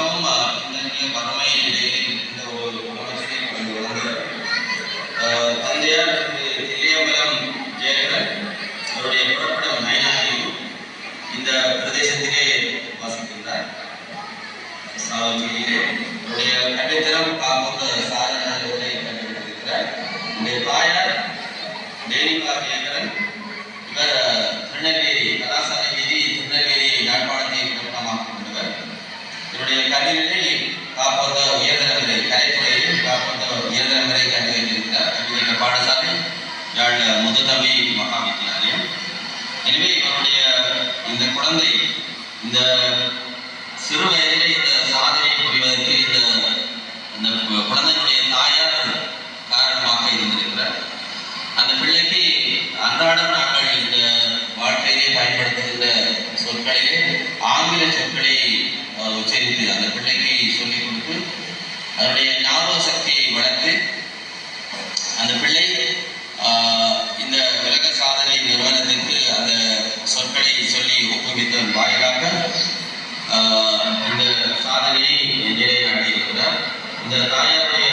மிகவும் நன்றிய கடமையிலே இந்த ஒரு உணர்ச்சியை கொண்டுள்ளது தந்தையார் கல்வியிலே காப்பந்த உயர்நிலைமுறை கலைத்துறையில் காப்பந்த உயர்நிலைமுறை கல்வி வைத்திருக்கிறார் கல்வி பாடசாலை யாழ் முதுதவி மகா வித்தியாலயம் எனவே இவருடைய இந்த குழந்தை இந்த சிறு வயதிலே இந்த சாதனை புரிவதற்கு இந்த இந்த குழந்தையினுடைய தாயார் காரணமாக இருந்திருக்கிறார். அந்த பிள்ளைக்கு அன்றாடம் நாட்கள் இந்த வாழ்க்கையிலே பயன்படுத்துகின்ற சொற்களிலே ஆங்கில சொற்களை உச்சரித்து அந்த பிள்ளைக்கு சொல்லிக் கொடுத்து அதனுடைய ஞாபக சக்தியை வளர்த்து அந்த பிள்ளை இந்த உலக சாதனை நிறுவனத்திற்கு அந்த சொற்களை சொல்லி ஒப்புவித்ததன் வாயிலாக இந்த சாதனையை நிலைநாட்டியிருக்கிறார் இந்த தாயாருடைய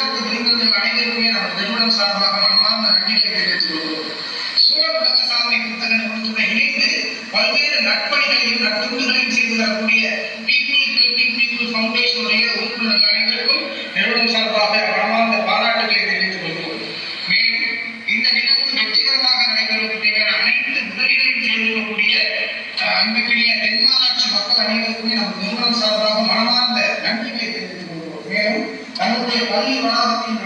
சிறப்பு விருந்தினர்கள் அனைவருக்குமே நம்ம நிறுவனம் சார்பாக மனமார்ந்த நன்றிகளை தெரிவித்துக் கொள்கிறோம் சூழல் உலக சாதனை புத்தக இணைந்து பல்வேறு நட்பணிகளையும் நட்புகளையும் செய்து தரக்கூடிய பீப்புள் ஹெல்பிங் பீப்புள் ஃபவுண்டேஷனுடைய உறுப்பினர்கள் அனைவருக்கும் நிறுவனம் சார்பாக மனமார்ந்த பாராட்டுகளை தெரிவித்துக் கொள்கிறோம் மேலும் இந்த நிகழ்வு வெற்றிகரமாக நடைபெறுவதற்கு தேவையான அனைத்து உதவிகளையும் செய்திருக்கக்கூடிய அஹ், அன்புக்குரிய தென்மாராட்சி மக்கள் அனைவருக்குமே நமது நிறுவனம் சார்பாக மனமார்ந்த நன்றிகளை தெரிவித்துக் கொள்கிறோம் மேலும் தன்னுடைய பள்ளி வளாகத்தின்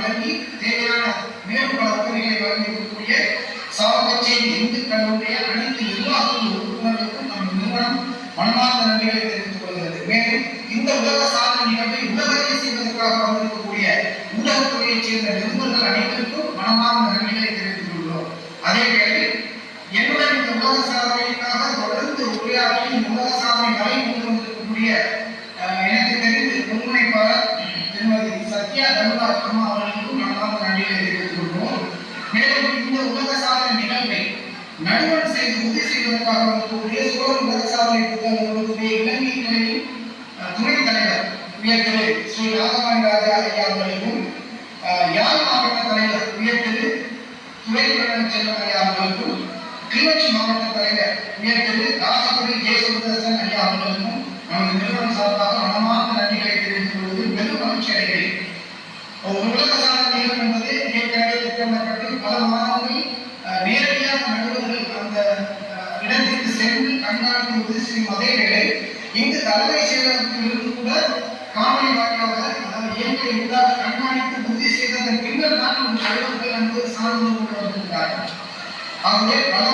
சத்யா தனுராஜ் அம்மா அவர்களுக்கும் மனமார்ந்த நன்றிகளை தெரிவித்துக் கொள்கிறோம் மேலும் இந்த உலக சாதனை நிகழ்வை நடுவன் செய்து உறுதி செய்வதற்காக வந்திருக்கக்கூடிய சோழ உலக சாதனை புத்தக நிறுவனத்துடைய இலங்கை கிளையின் அஹ், துணைத் தலைவர் உயர் திரு ஸ்ரீ ராகவாணி ஆகவே பலமுறை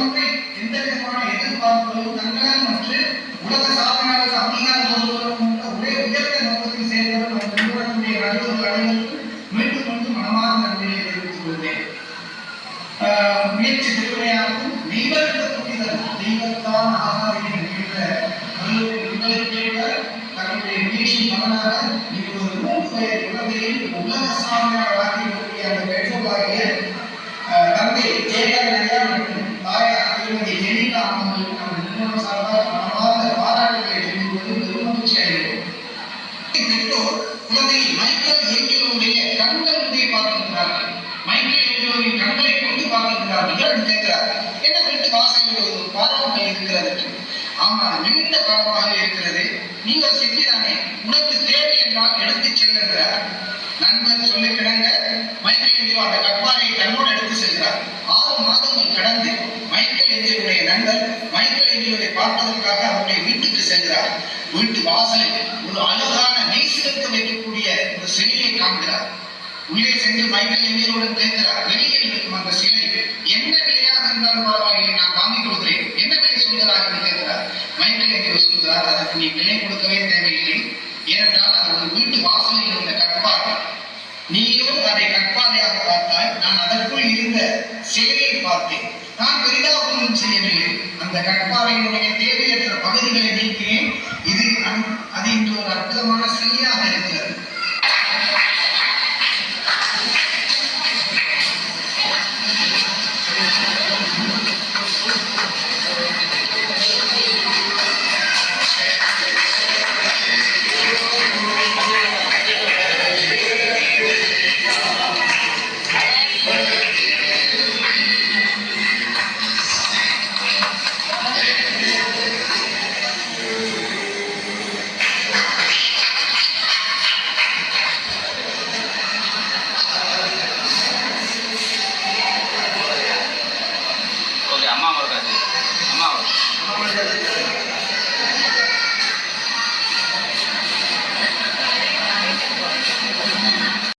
அவர்களுக்கு சார்பாக மனமார்ந்த பாராட்டுகளை தெரிவிப்பது அடைகிறோம் பெற்றோர் மைக்கேல் ஏஞ்சலோடைய கண்கள் மைக்கேல் ஏஞ்சலோவின் கண்களை கொண்டு பார்க்கின்றார்கள் கேட்கிறார் என்ன வீட்டு வாசலில் ஒரு இருக்கிறது ஆமா நீண்ட காலமாக இருக்கிறது நீங்கள் சென்றுதானே உனக்கு தேவை என்றால் எடுத்து செல்லுகிறார் நண்பர் சொல்லி கிடங்க மைக்கேல் ஏஞ்சலோ அந்த கட்பாறையை தன்னோடு எடுத்து செல்கிறார். ஆறு மாதங்கள் கடந்து மைக்கேல் ஏஞ்சலுடைய நண்பர் பார்ப்பதற்காக அவருடைய வீட்டுக்கு சென்றார். வீட்டு வாசலில் ஒரு அழகான மெய் வைக்கக்கூடிய ஒரு சிலையை காண்கிறார். உள்ளே சென்று மைக்கேல் ஏஞ்சலோடன் கேட்கிறார் வெளியில் இருக்கும் அந்த சிலை என்ன விலையாக இருந்தாலும் பரவாயில்லை நான் வாங்கி கொடுக்கிறேன். என்ன விலை சொல்கிறார்? என்று கேட்கிறார். மைக்கேல் ஏஞ்சலோ சொல்கிறார் அதற்கு நீ விலை கொடுக்கவே தேவையில்லை. ஏனென்றால் அது ஒரு வீட்டு வாசலில் இருந்த கற்பாறை நீயும் அதை கற்பாதையாக பார்த்தாய் நான் அதற்குள் இருந்த செயலை பார்த்தேன். நான் பெரிதாக ஒன்றும் செய்யவில்லை. அந்த கற்பாறையினுடைய தேவையற்ற பகுதிகளை நீக்கிறேன் இது அது இன்று ஒரு அற்புதமான சிலையாக இருக்கிறது.